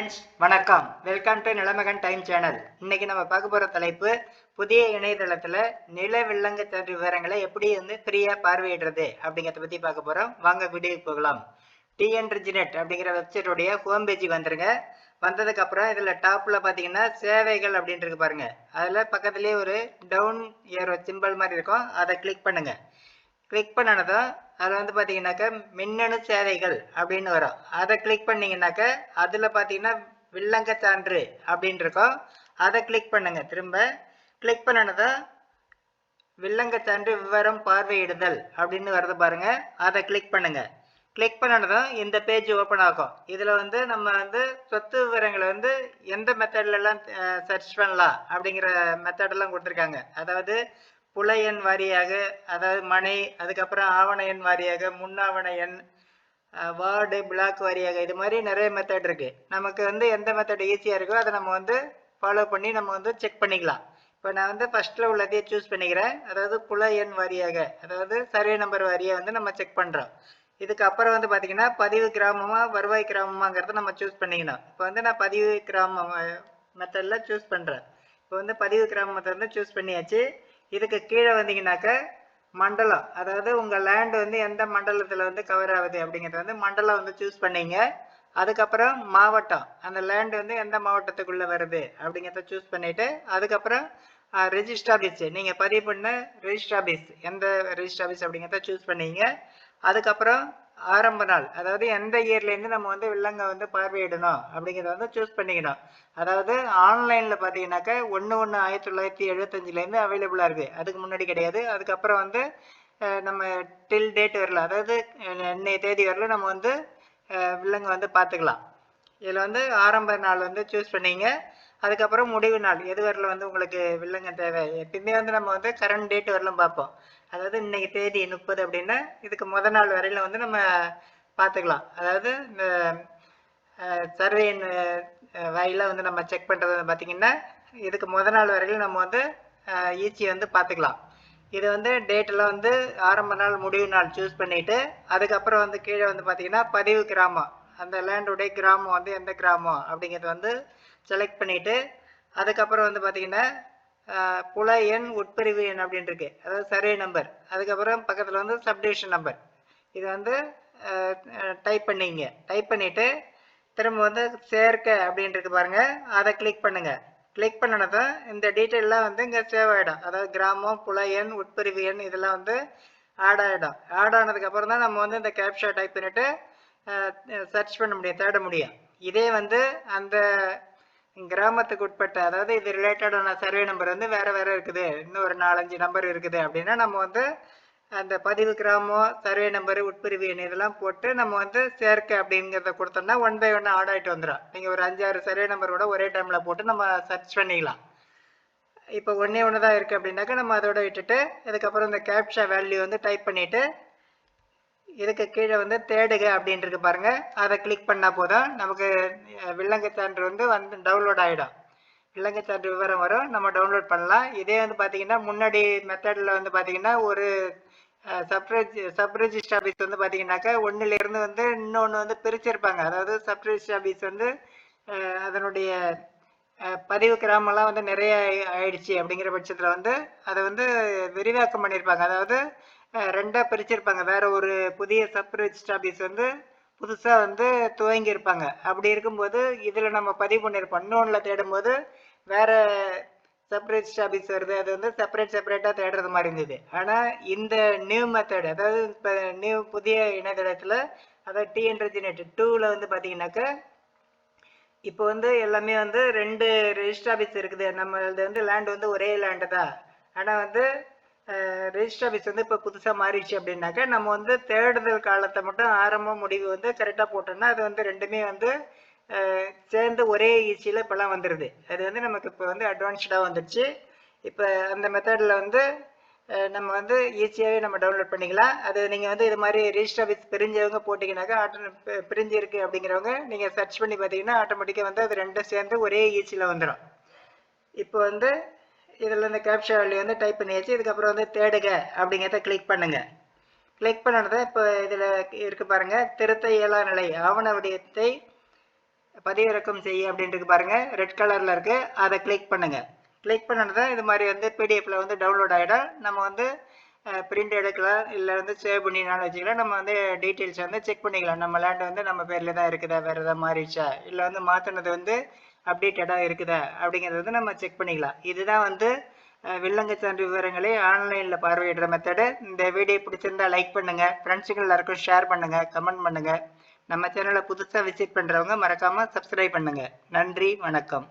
Friends வணக்கம். Welcome to Nilamagan time channel இன்னைக்கு நம்ம பார்க்க போகிற தலைப்பு புதிய இணையதளத்தில் நில வில்லங்க சான்று விவரங்களை எப்படி வந்து ஃப்ரீயாக பார்வையிடுறது அப்படிங்கிறத பற்றி பார்க்க போகிறோம் வாங்க வீடியோக்கு போகலாம். டிஎன்ரிஜினெட் அப்படிங்கிற வெப்சைட்டோடைய ஹோம் பேஜுக்கு வந்துருங்க. வந்ததுக்கப்புறம் இதில் டாப்பில் பார்த்தீங்கன்னா சேவைகள் அப்படின்ட்டு பாருங்கள் அதில் பக்கத்துலேயே ஒரு டவுன் ஏரோ சிம்பிள் மாதிரி இருக்கும். அதை கிளிக் பண்ணுங்கள் கிளிக் பண்ணனதும் அதில் வந்து பார்த்தீங்கன்னாக்கா மின்னணு சேவைகள் அப்படின்னு வரும். அதை கிளிக் பண்ணீங்கன்னாக்க அதில் பார்த்தீங்கன்னா வில்லங்க சான்று அப்படின்னு இருக்கும். அதை கிளிக் பண்ணுங்கள் திரும்ப கிளிக் பண்ணனதும் வில்லங்க சான்று விவரம் பார்வையிடுதல் அப்படின்னு வரது பாருங்கள் அதை கிளிக் பண்ணுங்கள் கிளிக் பண்ணனதும் இந்த பேஜ் ஓப்பன் ஆகும். இதில் வந்து நம்ம வந்து சொத்து விவரங்களை வந்து எந்த மெத்தட்லலாம் சர்ச் பண்ணலாம் அப்படிங்கிற மெத்தடெல்லாம் கொடுத்துருக்காங்க. அதாவது புல எண் வாரியாக அதாவது மனை அதுக்கப்புறம் ஆவண எண் வாரியாக முன்னாவண எண் வார்டு பிளாக் வாரியாக இது மாதிரி நிறைய மெத்தட் இருக்குது நமக்கு வந்து எந்த மெத்தட் ஈஸியாக இருக்கோ அதை நம்ம வந்து ஃபாலோ பண்ணி நம்ம வந்து செக் பண்ணிக்கலாம். இப்போ நான் வந்து ஃபஸ்ட்டில் உள்ளதையே சூஸ் பண்ணிக்கிறேன். அதாவது புல எண் வாரியாக அதாவது சர்வே நம்பர் வாரியாக வந்து நம்ம செக் பண்ணுறோம் இதுக்கப்புறம் வந்து பார்த்திங்கன்னா பதிவு கிராமமாக வருவாய் கிராமமாங்கிறத நம்ம சூஸ் பண்ணிக்கணும். இப்போ வந்து நான் பதிவு கிராமம் மெத்தடில் சூஸ் பண்ணுறேன் இப்போ வந்து பதிவு கிராமத்தை வந்து சூஸ் பண்ணியாச்சு. இதுக்கு கீழே வந்தீங்கன்னாக்க மண்டலம். அதாவது உங்கள் லேண்ட் வந்து எந்த மண்டலத்தில் வந்து கவர் ஆகுது அப்படிங்கிறத வந்து மண்டலம் வந்து சூஸ் பண்ணீங்க. அதுக்கப்புறம் மாவட்டம். அந்த லேண்ட் வந்து எந்த மாவட்டத்துக்குள்ளே வருது அப்படிங்கிறத சூஸ் பண்ணிவிட்டு அதுக்கப்புறம் ரெஜிஸ்டர் ஆஃபீஸ் நீங்கள் பதிவு பண்ண ரெஜிஸ்டர் ஆஃபீஸ் எந்த ரெஜிஸ்டர் ஆஃபீஸ் அப்படிங்கிறத சூஸ் பண்ணீங்க. அதுக்கப்புறம் ஆரம்ப நாள். அதாவது எந்த இயர்லேருந்து நம்ம வந்து வில்லங்கை வந்து பார்வையிடணும் அப்படிங்கிறத வந்து சூஸ் பண்ணிக்கணும். அதாவது ஆன்லைனில் பார்த்தீங்கன்னாக்கா ஒன்று ஒன்று ஆயிரத்தி தொள்ளாயிரத்தி எழுபத்தஞ்சிலேருந்து அவைலபிளாக இருக்குது அதுக்கு முன்னாடி கிடையாது. அதுக்கப்புறம் வந்து நம்ம டில் டேட் வரல. அதாவது இன்னைய தேதி வரல நம்ம வந்து வில்லங்கை வந்து பார்த்துக்கலாம். இதில் வந்து ஆரம்ப நாள் வந்து சூஸ் பண்ணீங்க. அதுக்கப்புறம் முடிவு நாள். எது வரல வந்து உங்களுக்கு வில்லங்க தேவை. எப்பயுமே வந்து நம்ம வந்து கரண்ட் டேட் வரலாம் பார்ப்போம். அதாவது இன்னைக்கு தேதி முப்பது அப்படின்னா இதுக்கு முத நாள் வரையில வந்து நம்ம பார்த்துக்கலாம். அதாவது இந்த சர்வே வாயில வந்து நம்ம செக் பண்ணுறது வந்து பார்த்தீங்கன்னா இதுக்கு முத நாள் வரையிலும் நம்ம வந்து ஈச்சி வந்து பார்த்துக்கலாம். இது வந்து டேட்டெல்லாம் வந்து ஆரம்ப நாள் முடிவு நாள் சூஸ் பண்ணிட்டு அதுக்கப்புறம் வந்து கீழே வந்து பார்த்தீங்கன்னா பதிவு கிராமம். அந்த லேண்டுடைய கிராமம் வந்து எந்த கிராமம் அப்படிங்கிறது வந்து செலக்ட் பண்ணிட்டு அதுக்கப்புறம் வந்து பார்த்தீங்கன்னா புல எண் உட்பிரிவு எண் அப்படின்னு இருக்கு அதாவது சர்வே நம்பர் அதுக்கப்புறம் பக்கத்தில் வந்து சப்டிவிஷன் நம்பர் இது வந்து டைப் பண்ணிங்க. டைப் பண்ணிவிட்டு திரும்ப வந்து சேர்க்க அப்படின்னு பாருங்கள் அதை கிளிக் பண்ணுங்கள் கிளிக் பண்ணினதும் இந்த டீட்டெயிலெலாம் வந்து இங்கே சேவ் ஆகிடும் அதாவது கிராமம் புல எண் உட்பிரிவு எண் இதெல்லாம் வந்து ஆட் ஆகிடும் ஆட் ஆனதுக்கப்புறம் தான் நம்ம வந்து இந்த கேப்ஷா டைப் பண்ணிவிட்டு சர்ச் பண்ண முடியும் தேட முடியும். இதே வந்து அந்த கிராமத்துக்கு உட்பட்ட அதாவது இது ரிலேட்டடான சர்வே நம்பர் வந்து வேறு வேறு இருக்குது. இன்னும் ஒரு நாலஞ்சு நம்பர் இருக்குது அப்படின்னா நம்ம வந்து அந்த பதிவு கிராமம் சர்வே நம்பர் உட்பிரிவு எண் இதெல்லாம் போட்டு நம்ம வந்து சேர்க்க அப்படிங்கிறத கொடுத்தோம்னா ஒன் பை ஒன் ஆட் ஆகிட்டு வந்துடும் நீங்கள் ஒரு அஞ்சாறு சர்வே நம்பரோட ஒரே டைமில் போட்டு நம்ம சர்ச் பண்ணிக்கலாம். இப்போ ஒன்றே ஒன்று தான் இருக்குது அப்படின்னாக்கா நம்ம அதோட விட்டுட்டு இதுக்கப்புறம் இந்த கேப்ஷா வேல்யூ வந்து டைப் பண்ணிவிட்டு இதுக்கு கீழே வந்து தேடுக அப்படின்ட்டு இருக்கு பாருங்க. அதை கிளிக் பண்ணால் போதும். நமக்கு வில்லங்க சான்று வந்து வந்து டவுன்லோட் ஆகிடும் வில்லங்க சான்று விவரம் வரும். நம்ம டவுன்லோட் பண்ணலாம். இதே வந்து பார்த்தீங்கன்னா முன்னாடி மெத்தடில் வந்து பார்த்தீங்கன்னா ஒரு சப்ரெஜ் சப்ரிஜிஸ்டர் ஆஃபீஸ் வந்து பார்த்தீங்கன்னாக்கா ஒன்றுலேருந்து வந்து இன்னொன்று வந்து பிரிச்சிருப்பாங்க. அதாவது சப்ரஜிஸ்டர் ஆஃபீஸ் வந்து அதனுடைய பதிவு கிராமம்லாம் வந்து நிறைய ஆயிடுச்சு அப்படிங்கிற பட்சத்தில் வந்து அதை வந்து விரிவாக்கம் பண்ணியிருப்பாங்க அதாவது ரெண்டாக பிரிச்சிருப்பாங்க. வேற ஒரு புதிய சப் ரிஜிஸ்டர் ஆஃபீஸ் வந்து புதுசாக வந்து துவங்கியிருப்பாங்க. அப்படி இருக்கும்போது இதில் நம்ம பதிவு பண்ணியிருப்போம் இன்னொன்றில் தேடும்போது வேற சப் ரிஜிஸ்டர் ஆஃபீஸ் வருது. அது வந்து செப்பரேட் செப்பரேட்டாக தேடுறது மாதிரி இருந்தது. ஆனால் இந்த நியூ மெத்தட் அதாவது இப்போ நியூ புதிய இணையதளத்தில் அதாவது டிஎன்ரெஜினெட் டூவில் வந்து பார்த்தீங்கன்னாக்கா இப்போ வந்து எல்லாமே வந்து ரெண்டு ரெஜிஸ்டர் ஆஃபீஸ் இருக்குது. நம்மளது வந்து லேண்ட் வந்து ஒரே லேண்டு தான். ஆனால் வந்து ரெஜிஸ்டர் ஆஃபீஸ் வந்து இப்போ புதுசாக மாறிடுச்சு அப்படின்னாக்கா நம்ம வந்து தேடுதல் காலத்தை மட்டும் ஆரம்ப முடிவு வந்து கரெக்டாக போட்டோம்னா அது வந்து ரெண்டுமே வந்து சேர்ந்து ஒரே ஈஸியில் இப்போலாம் வந்துடுது அது வந்து நமக்கு இப்போ வந்து அட்வான்ஸ்டாக வந்துடுச்சு இப்போ அந்த மெத்தடில் வந்து நம்ம வந்து ஈஸியாகவே நம்ம டவுன்லோட் பண்ணிக்கலாம். அது நீங்கள் வந்து இது மாதிரி ரிஜிஸ்டர் ஆஃபீஸ் பிரிஞ்சவங்க போட்டிங்கனாக்கா ஆட்டோ பிரிஞ்சு இருக்கு அப்படிங்கிறவங்க நீங்கள் சர்ச் பண்ணி பார்த்தீங்கன்னா ஆட்டோமேட்டிக்காக வந்து அது ரெண்டும் சேர்ந்து ஒரே ஈஸியில் வந்துடும் இப்போ வந்து இதில் இந்த கேப்ஷா வேல்யூ வந்து டைப் பண்ணியாச்சு. இதுக்கப்புறம் வந்து தேடுக அப்படிங்கிறத கிளிக் பண்ணுங்கள் கிளிக் பண்ணனதை இப்போ இதில் இருக்கு பாருங்கள் திருத்த இயலா நிலை ஆவண வடிவத்தை பதிவிறக்கம் செய்ய அப்படின்ட்டு பாருங்கள் ரெட் கலரில் இருக்குது அதை கிளிக் பண்ணுங்கள் கிளிக் பண்ணது இது மாதிரி வந்து பிடிஎஃப்ல வந்து டவுன்லோட் ஆகிடும் நம்ம வந்து பிரிண்ட் எடுக்கலாம். இல்லை வந்து சேவ் பண்ணினாலும் வச்சுக்கலாம். நம்ம வந்து டீட்டெயில்ஸ் வந்து செக் பண்ணிக்கலாம். நம்ம லேண்ட் வந்து நம்ம பேரில் தான் இருக்குதா? வேறு எதாவது மாறிடுச்சா? இல்லை வந்து மாற்றினது வந்து அப்டேட்டடாக இருக்குதா? அப்படிங்கிறது வந்து நம்ம செக் பண்ணிக்கலாம். இதுதான் வந்து வில்லங்க சான்று விவரங்களை ஆன்லைனில் பார்வையிடுற மெத்தடு இந்த வீடியோ பிடிச்சிருந்தா லைக் பண்ணுங்கள் ஃப்ரெண்ட்ஸுங்க எல்லாருக்கும் ஷேர் பண்ணுங்கள் கமெண்ட் பண்ணுங்கள் நம்ம சேனலை புதுசாக விசிட் பண்ணுறவங்க மறக்காமல் சப்ஸ்கிரைப் பண்ணுங்கள் நன்றி. வணக்கம்.